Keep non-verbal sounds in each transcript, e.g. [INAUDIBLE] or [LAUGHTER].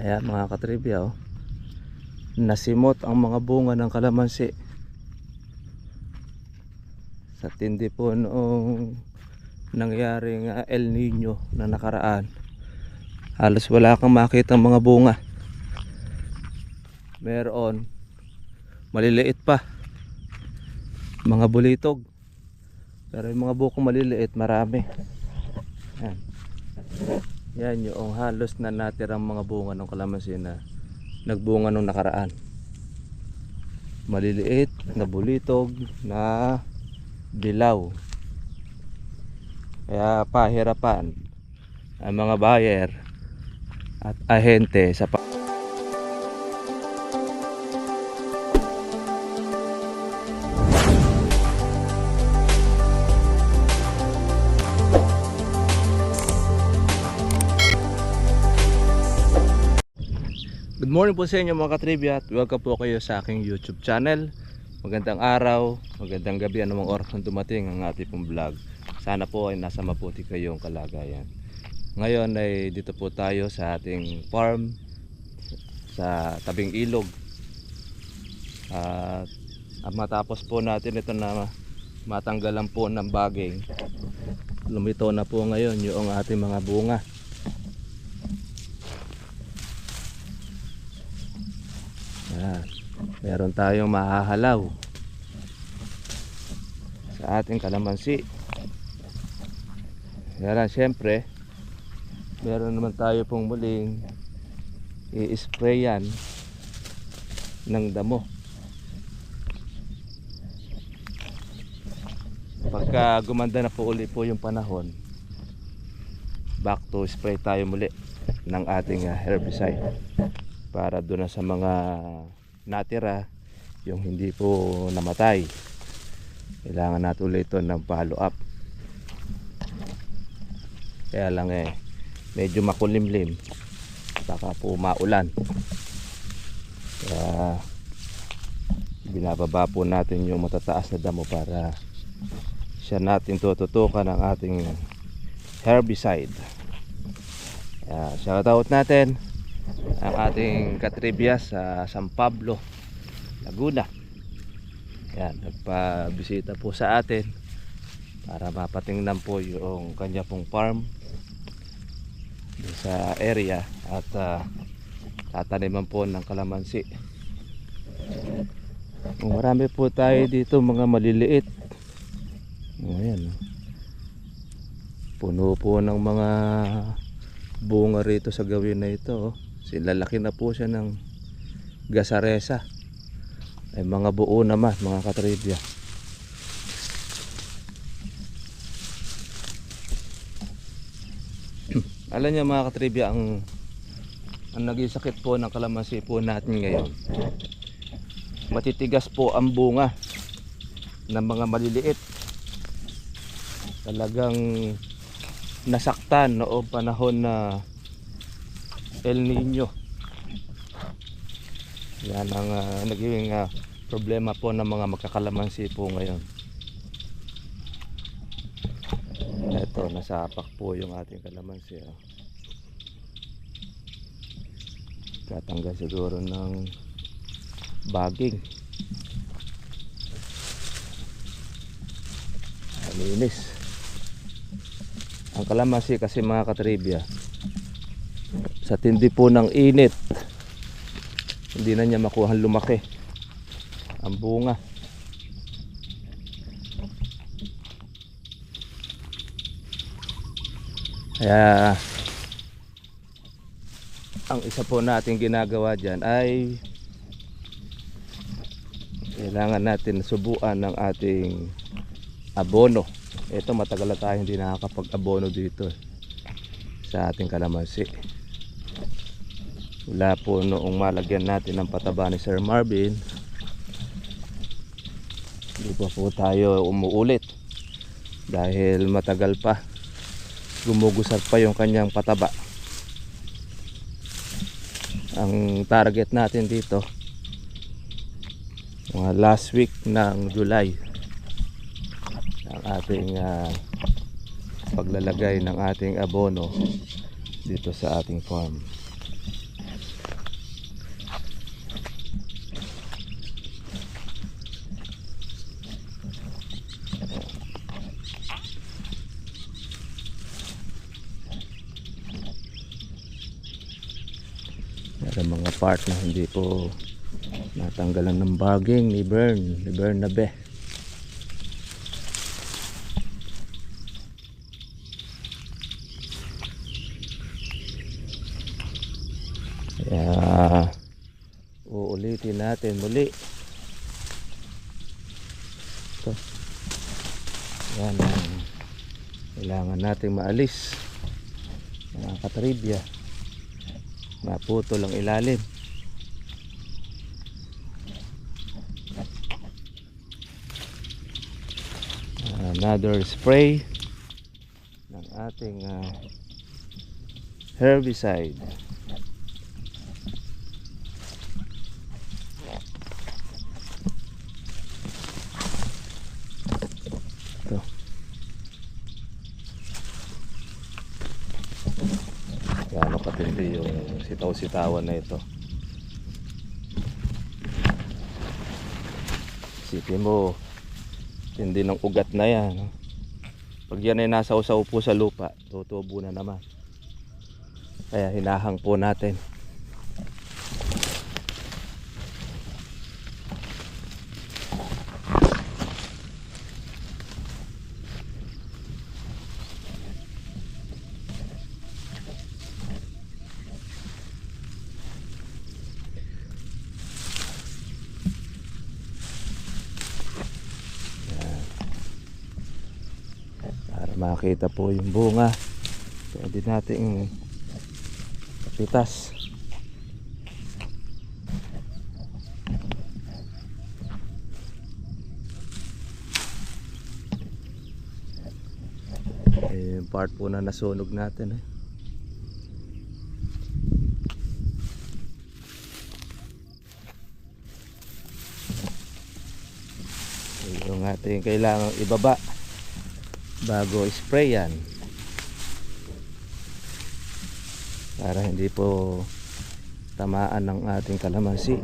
Ayan mga katribya oh. Nasimot ang mga bunga ng kalamansi. Sa tindi po noong nangyaring ah, El Nino na nakaraan. Halos wala kang makita mga bunga. Meron maliliit pa. Mga bulitog. Pero yung mga bukong maliliit marami. Yan. Yan yung halos na natirang mga bunga ng kalamansi na nagbunga nung nakaraan. Maliliit na bulitog na dilaw. Kaya pahirapan ang mga buyer at ahente sa Good morning po sa inyo mga katribya at welcome po kayo sa aking YouTube channel. Magandang araw, magandang gabi, anumang oras na dumating ang ating pong vlog. Sana po ay nasa mabuti kayong kalagayan. Ngayon ay dito po tayo sa ating farm sa tabing ilog. At at matapos po natin ito na matanggalan po ng baging. Lumito na po ngayon yung ating mga bunga. Yan. Meron tayong mahahalaw sa ating kalamansi. Yan siyempre, meron naman tayo pong muling i-sprayan ng damo. Pagka gumanda na po uli po yung panahon, back to spray tayo muli ng ating ah, herbicide para doon sa mga natira yung hindi po namatay. Kailangan natin ulit ito ng follow up kaya lang eh medyo makulimlim. Baka po maulan. Kaya binababa po natin yung matataas na damo para siya natin tututukan ng ating herbicide. Kaya shout out natin ang ating katribya sa San Pablo, Laguna. Yan, nagpabisita po sa atin para mapatingnan po yung kanya pong farm sa area at tataniman po ng kalamansi. Marami po tayo dito mga maliliit. Ayan. Puno po ng mga bunga rito sa gawin na ito. Oh. Silalaki na po siya ng gasaresa. Ay mga buo naman, mga katribya. [CLEARS THROAT] Alam niyo mga katribya, ang ang naging sakit po ng kalamansi po natin ngayon. Matitigas po ang bunga ng mga maliliit. Talagang nasaktan noong panahon na El Nino. Yan ang ah, naging ah, problema po ng mga magkakalamansi po ngayon. Ito, nasapak po yung ating kalamansi. Oh. Tatanggal siguro ng baging. Malinis. Ang kalamansi kasi mga katribya, sa tindi po ng init hindi na niya makuha lumaki ang bunga. Kaya ang isa po natin ginagawa dyan ay kailangan natin subuan ng ating abono. Ito matagal na tayo hindi nakakapag abono dito sa ating kalamansi wala po noong malagyan natin ng pataba ni Sir Marvin. Hindi pa po tayo umuulit. Dahil matagal pa gumugusar pa yung kanyang pataba. Ang target natin dito mga last week ng July ang ating ah, paglalagay ng ating abono dito sa ating farm Para mga part na hindi po natanggalan ng baging ni Bern, ni Bernabe. Kaya uulitin natin muli. Ito. Yan ang kailangan nating maalis. Mga katribya. Maputol ang ilalim. Another spray ng ating ah, herbicide. Ito. Gaano katindi yung sitaw-sitawan na ito. Isipin mo, hindi ng ugat na yan. no? Pag yan ay nasa usaw po sa lupa, tutubo na naman. Kaya hinahang po natin. para makita po yung bunga. Pwede nating kapitas. Eh, part po na nasunog natin eh. yung ating kailangang ibaba bago spray yan. Para hindi po tamaan ng ating kalamansi.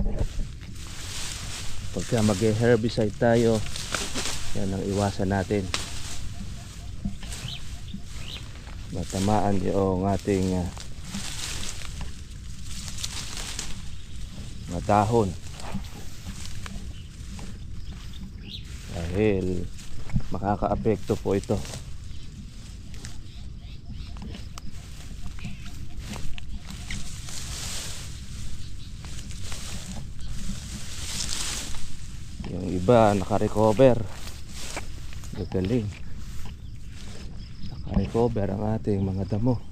Pagka mag herbicide tayo yan ang iwasan natin. Matamaan yung ating uh, matahon. Dahil makakaapekto po ito. Yung iba nakarecover. Gagaling. Nakarecover ang ating mga damo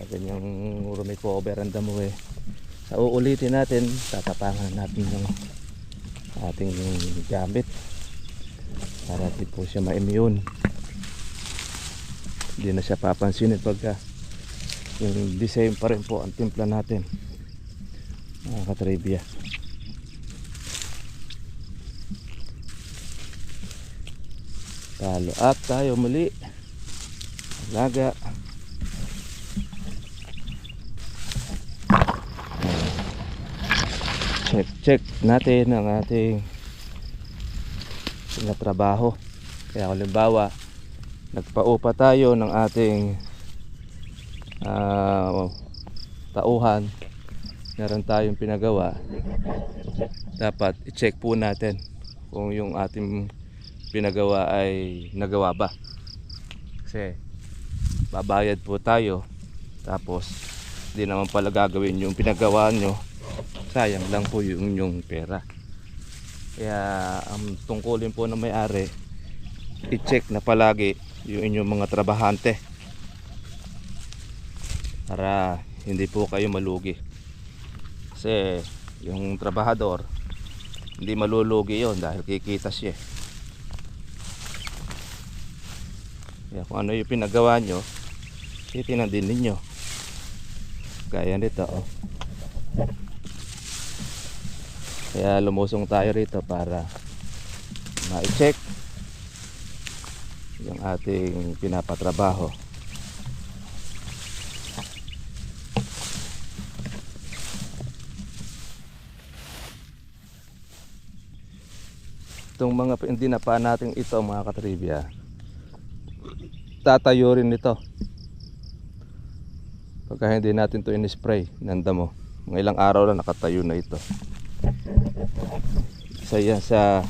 Kaya ganyang recover ang damo eh. Sa uulitin natin, tatapangan natin yung ating gamit para di po siya ma-immune. Hindi na siya papansinin pagka yung design pa rin po ang timpla natin. Mga katribya. Follow up tayo muli. Alaga. Check natin ang ating trabaho. Kaya halimbawa nagpaupa tayo ng ating ah, tauhan. Meron tayong pinagawa. Dapat i-check po natin kung yung ating pinagawa ay nagawa ba. Kasi babayad po tayo tapos di naman pala gagawin yung pinagawa nyo sayang lang po yung yung pera. Kaya ang tungkulin po ng may-ari i-check na palagi yung inyong mga trabahante para hindi po kayo malugi. Kasi yung trabahador hindi malulugi yon dahil kikita siya. Kaya kung ano yung pinagawa nyo titinan din ninyo. Gaya nito oh kaya lumusong tayo rito para ma-check yung ating pinapatrabaho. Itong mga dinapa natin ito mga katribya tatayo rin ito pagka hindi natin to in-spray ng damo. Mga ilang araw lang nakatayo na ito. Isa yan sa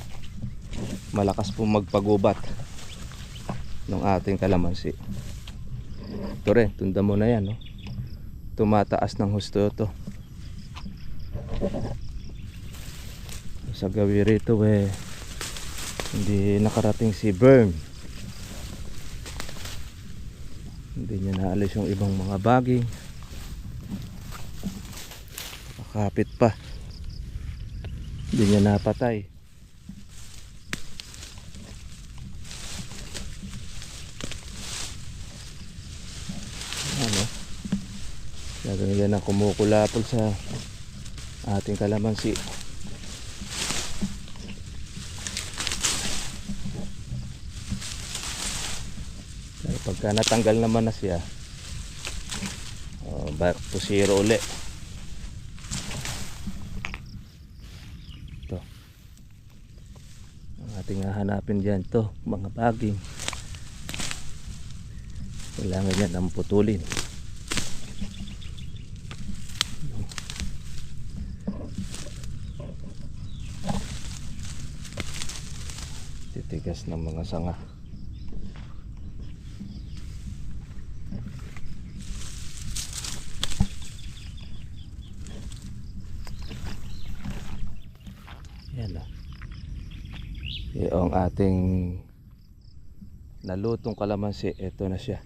malakas pong magpagubat ng ating kalamansi. Ito rin, tunda mo na yan. No? Tumataas ng husto ito. Sa gawi rito eh, hindi nakarating si Berm. Hindi niya naalis yung ibang mga baging. Nakakapit pa. Hindi niya napatay. Ano? Gagawin yan ang kumukulapol sa ating kalamansi. Pero pagka natanggal naman na siya, oh, back to zero uli. Ito. Ang ating hahanapin dyan to, mga baging. Kailangan yan ang putulin. Titigas ng mga sanga. Yan na. Yung ating nalutong kalamansi, ito na siya.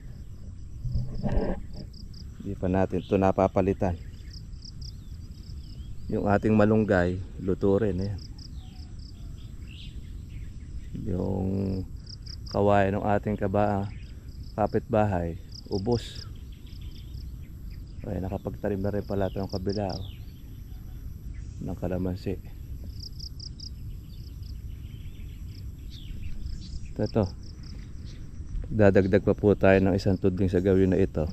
Hindi pa natin ito napapalitan. Yung ating malunggay, luto rin. Ayan. Yung kawain ng ating kaba, kapitbahay, ubos. Ay, nakapagtarim na rin pala ito ng kabila. Oh, ng kalamansi. Ito. Dadagdag pa po tayo ng isang tudling sa gawin na ito.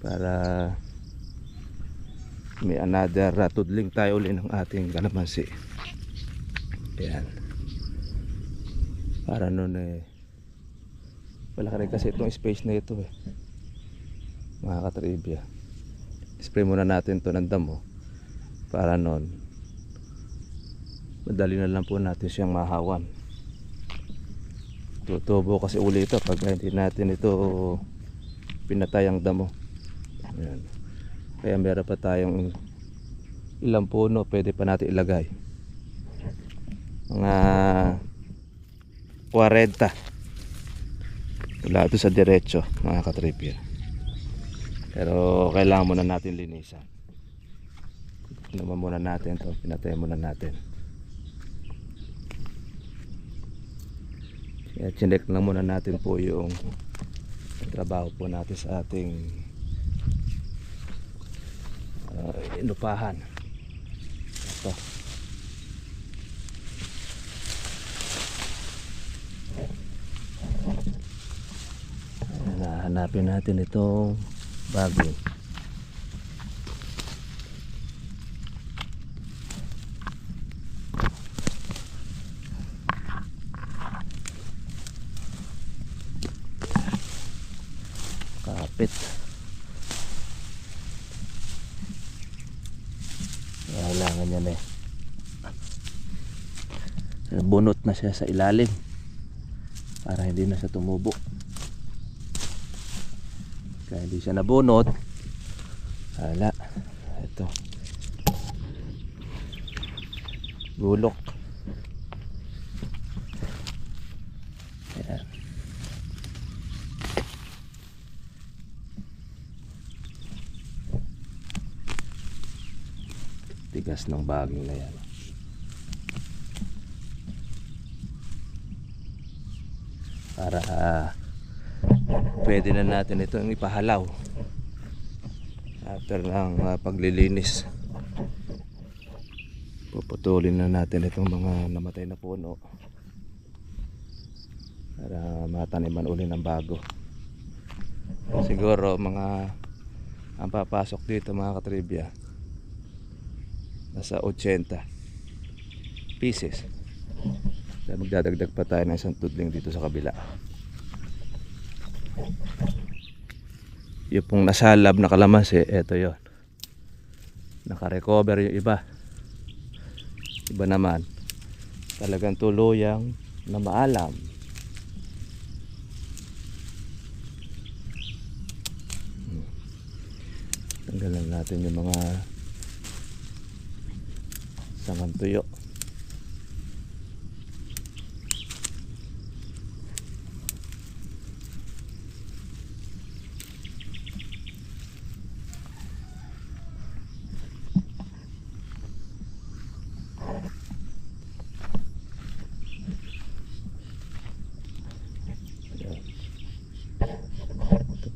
Para may another uh, tudling tayo uli ng ating kalamansi. Ayan. Para nun eh. Wala rin kasi itong space na ito eh. Mga katribya. Spray muna natin to ng damo. Para nun. Madali na lang po natin siyang mahawan tutubo kasi uli ito pag hindi natin ito pinatay ang damo. Ayan. kaya meron pa tayong ilang puno pwede pa natin ilagay. Mga 40 wala ito sa diretso mga katripya. Pero kailangan muna natin linisan. Naman muna natin to pinatay muna natin Kaya chinek lang muna natin po yung trabaho po natin sa ating uh, inupahan. Ito. Hanapin natin itong bago. kapit kailangan yan eh bunot na siya sa ilalim para hindi na siya tumubo. Kaya hindi siya nabunot. Wala ito bulok. Tigas ng baging na yan para ah, pwede na natin itong ipahalaw. After ng ah, paglilinis. Puputulin na natin itong mga namatay na puno. Para mataniman uli ng bago. Siguro mga ang papasok dito mga katribya nasa 80 pieces Kaya magdadagdag pa tayo ng isang tudling dito sa kabila. Yung pong nasalab na kalamansi, eto yon. Nakarecover yung iba. Iba naman, talagang tuluyang na maalam. Tanggalan natin yung mga sangan tuyo.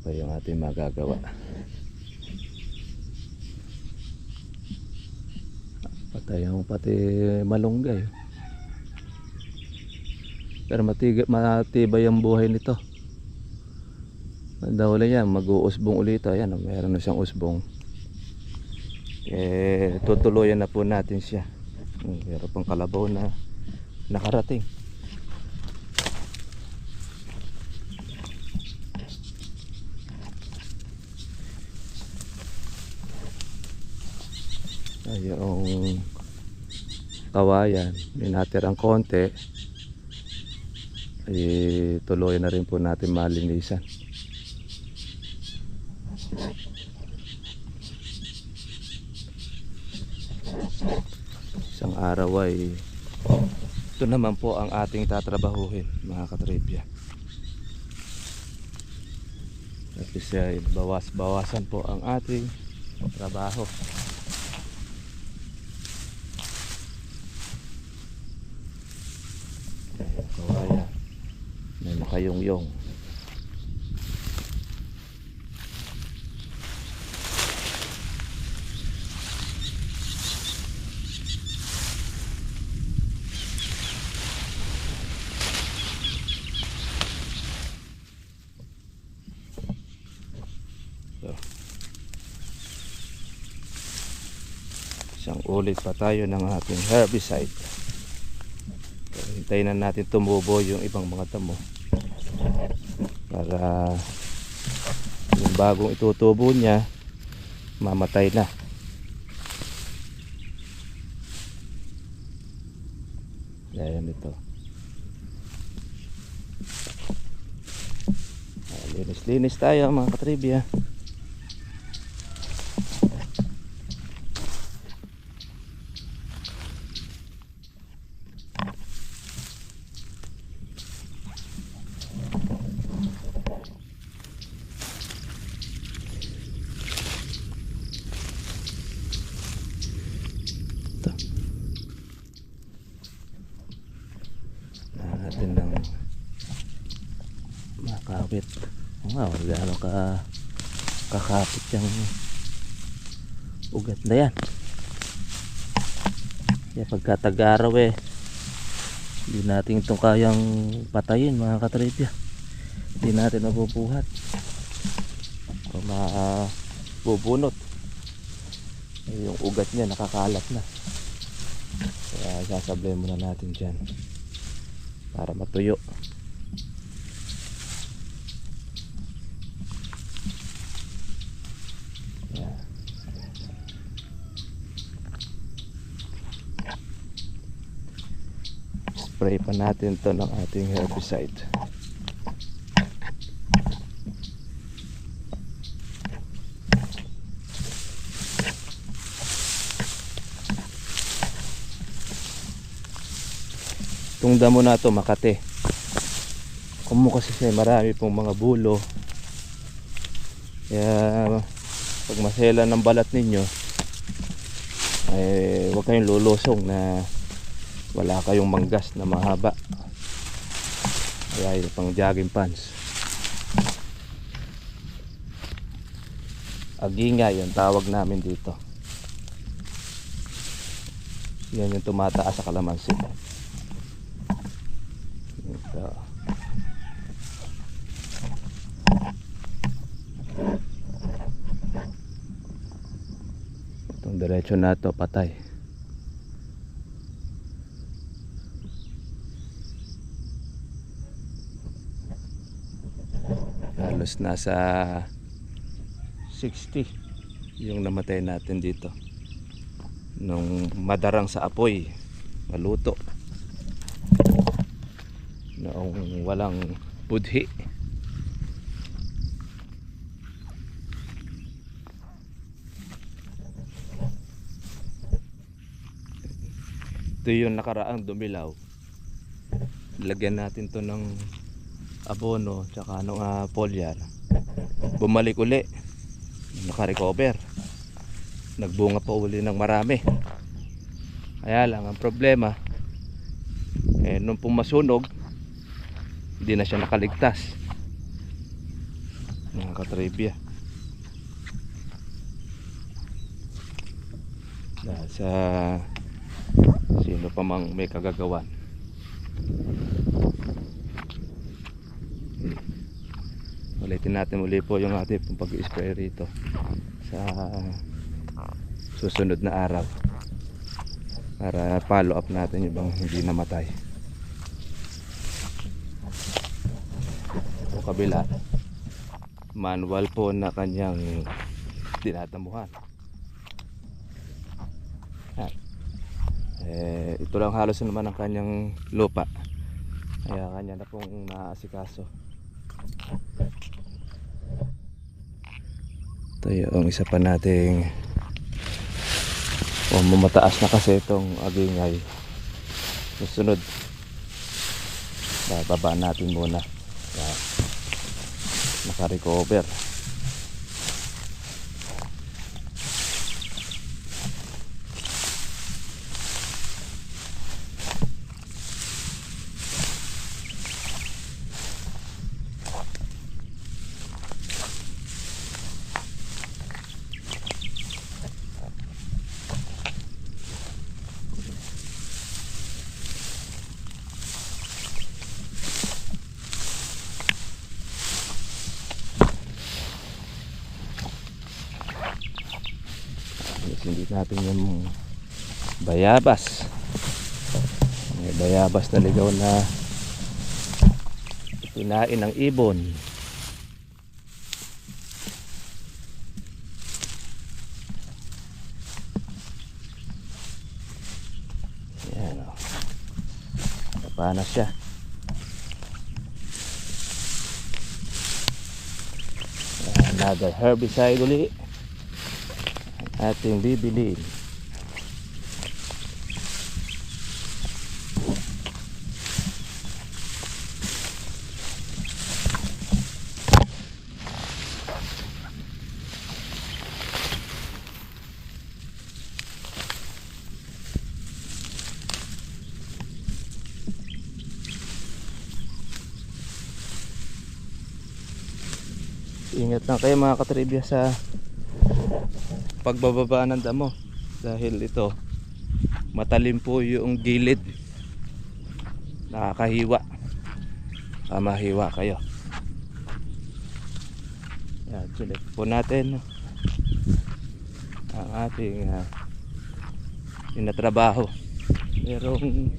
Ayan. Ating magagawa. Patay ang pati malunggay. Pero matiga, matibay ang buhay nito. Daw yan, mag-uusbong ulit. Ayan, meron na siyang usbong. Eh, tutuloyan na po natin siya. Hmm, Meron pang kalabaw na nakarating. Ay, yung kawayan, may natirang konti. Eh, tuloy na rin po natin malinisan. Isang araw ay ito naman po ang ating tatrabahuhin mga katribya. At least ay bawas-bawasan po ang ating trabaho. May makayong-yong. So. Isang ulit pa tayo ng ating herbicide. Hintayin na natin tumubo yung ibang mga damo para yung bagong itutubo niya mamatay na. Ayan ito. Ah, linis-linis tayo mga katribya Ito. Kailangan natin ng makapit. Wow, gano'n ka kakapit yung ugat na yan. Kaya pagka tag-araw eh, hindi natin itong kayang patayin mga katripya. Hindi natin nabubuhat. O mabubunot. Eh, yung ugat niya nakakalat na. Kaya sasablay muna natin dyan. Para matuyo. Yan. Spray pa natin to ng ating herbicide. Itong damo na to Makate. Kumu kasi siya marami pong mga bulo. Kaya pag masela ng balat ninyo eh huwag kayong lulusong na wala kayong manggas na mahaba. Yung pang jogging pants. Aginga yung tawag namin dito. Yan yung tumataas sa kalamansi. Ito. Itong diretso na to patay. Halos nasa 60 yung namatay natin dito. Nung madarang sa apoy maluto. Noong walang budhi. Ito yung nakaraang dumilaw. Lagyan natin to ng abono tsaka ano nga foliar bumalik uli. Nakarecover. Nagbunga pa uli ng marami. Kaya lang ang problema eh nung pumasunog hindi na siya nakaligtas. Mga katribya. Dahil sa sino pa mang may kagagawan ulitin natin muli po yung ating pag-spray rito sa susunod na araw para follow up natin yung bang hindi namatay. O kabila manual po na kanyang tinatamuhan eh, ito lang halos naman ang kanyang lupa. Kaya kanya na pong naasikaso ito yung isa pa nating o mamataas na kasi itong agingay. Susunod. Bababa natin muna. Naka-recover Yes, hindi natin yung bayabas. May bayabas na ligaw na pinain ng ibon. Yan o napanas siya. Another herbicide uli ating bibiliin. Ingat lang kayo mga katribya sa pagbababa ng damo. Dahil ito matalim po yung gilid. Nakakahiwa. Ah, mahiwa kayo. Yan select po natin. Ang ating uh, inatrabaho merong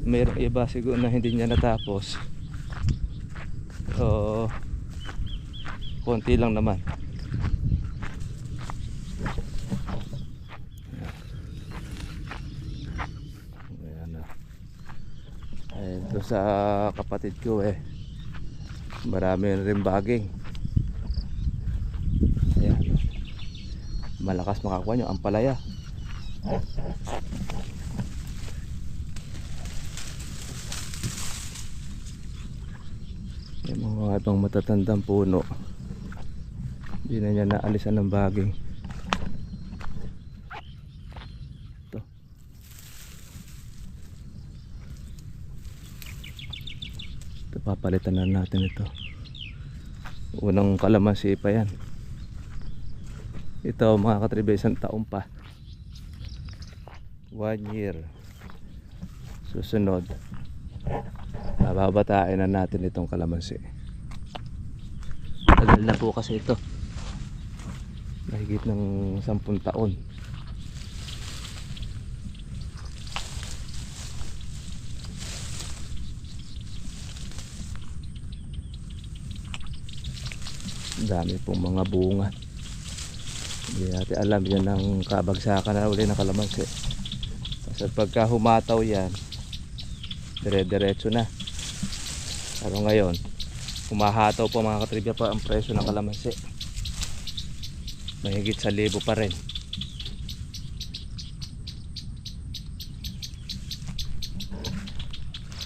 merong iba siguro na hindi niya natapos. So konti lang naman Ayan na. Sa kapatid ko eh. Marami rin baging. Ayan. Malakas makakuha nyo ang palaya. Yung mga ibang matatandang puno. Hindi na niya naalisan ng baging. Ito. Na natin ito. Unang kalamansi pa yan. Ito mga katribe isang taon pa. One year. Susunod. Bababatain na natin itong kalamansi. Tagal na po kasi ito. Mahigit ng sampung taon. Dami pong mga bunga. Hindi natin alam yan ang kabagsakan na uli ng kalamansi. Kasi pagka humataw yan, dire-diretso na. Pero ngayon, humahataw po mga katribya pa ang presyo ng kalamansi. Mahigit sa libo pa rin.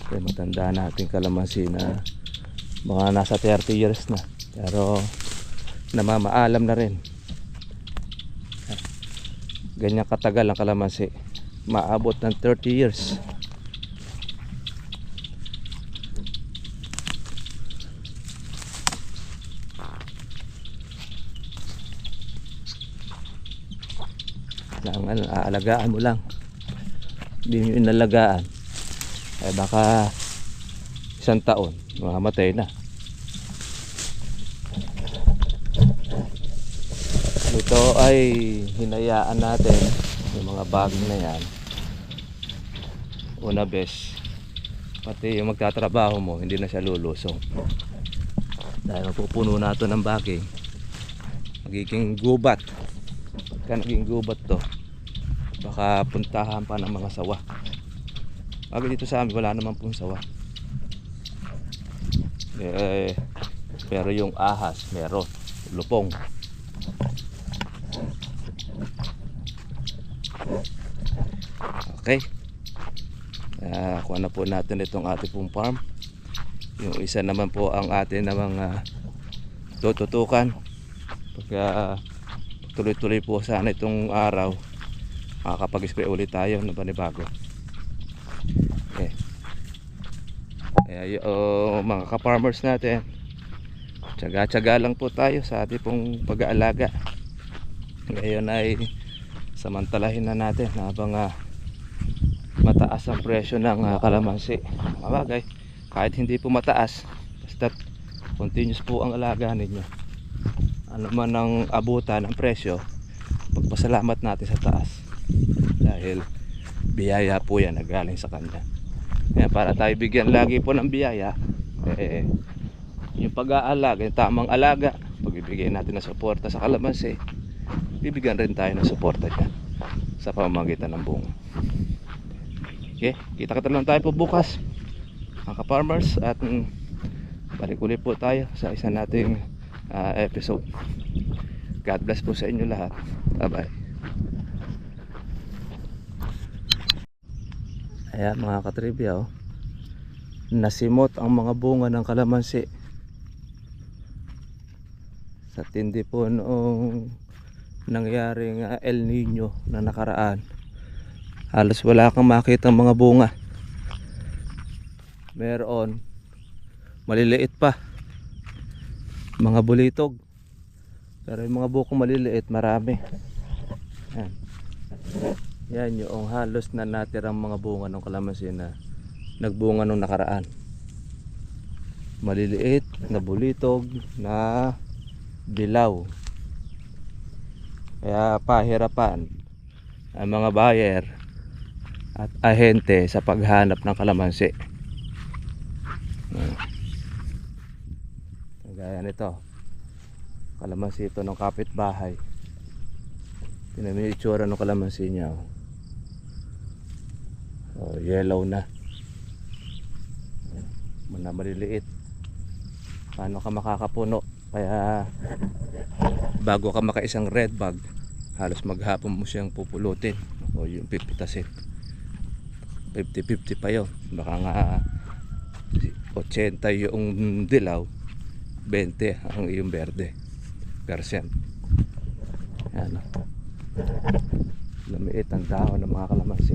Kaya matanda natin kalamansi na mga nasa 30 years na. Pero namamaalam na rin. Ganyan katagal ang kalamansi. Maabot ng 30 years. lang ano, aalagaan mo lang hindi mo inalagaan ay baka isang taon mamamatay na ito ay hinayaan natin yung mga baging na yan. Una bes pati yung magtatrabaho mo hindi na siya lulusong. Dahil mapupuno na ito ng baging magiging gubat. Pagka naging gubat to. Baka puntahan pa ng mga sawa. Bagay dito sa amin wala naman pong sawa? Eh, pero yung ahas meron. Lupong okay. Uh, kuha na po natin itong ating pong farm. Yung isa naman po ang atin na mga tututukan. Pagka tuloy-tuloy po sana itong araw makakapag-spray ulit tayo ng panibago. Okay. kaya yung mga ka-farmers natin tsaga-tsaga lang po tayo sa ating pong pag-aalaga. Ngayon ay samantalahin na natin habang ah, mataas ang presyo ng ah, kalamansi. Mabagay kahit hindi po mataas basta continuous po ang alaga ninyo. Ano man ang abutan ng presyo pagpasalamat natin sa taas. Dahil biyaya po yan na galing sa kanya. Kaya para tayo bigyan lagi po ng biyaya eh, yung pag-aalaga, yung tamang alaga pagbibigay natin ng suporta sa kalamansi bibigyan rin tayo ng suporta dyan sa pamamagitan ng bunga okay, kita kita lang tayo po bukas mga farmers at mm, balik ulit po tayo sa isa nating ah, episode. God bless po sa inyo lahat. Bye bye Ayan mga katribya oh. Nasimot ang mga bunga ng kalamansi Sa tindi po noong nangyaring ah, El Nino na nakaraan Halos wala kang makita mga bunga. Meron. Maliliit pa. Mga bulitog. Pero yung mga bukong maliliit marami. Ayan yan yung halos na natirang mga bunga ng kalamansi na nagbunga nung nakaraan. Maliliit na bulitog na dilaw. Kaya pahirapan ang mga buyer at ahente sa paghanap ng kalamansi. Ah. Gaya nito. Kalamansi ito ng kapitbahay. Tingnan mo yung ng kalamansi niya. Oh. Oh, yellow na. Muna maliliit. Paano ka makakapuno? Kaya bago ka makaisang red bag, halos maghapon mo siyang pupulutin o yung pipitasin. 50-50 pa yun. Baka nga 80 yung dilaw, 20 ang yung berde. Percent. Yan. Lumiit ang dahon ng mga kalamansi.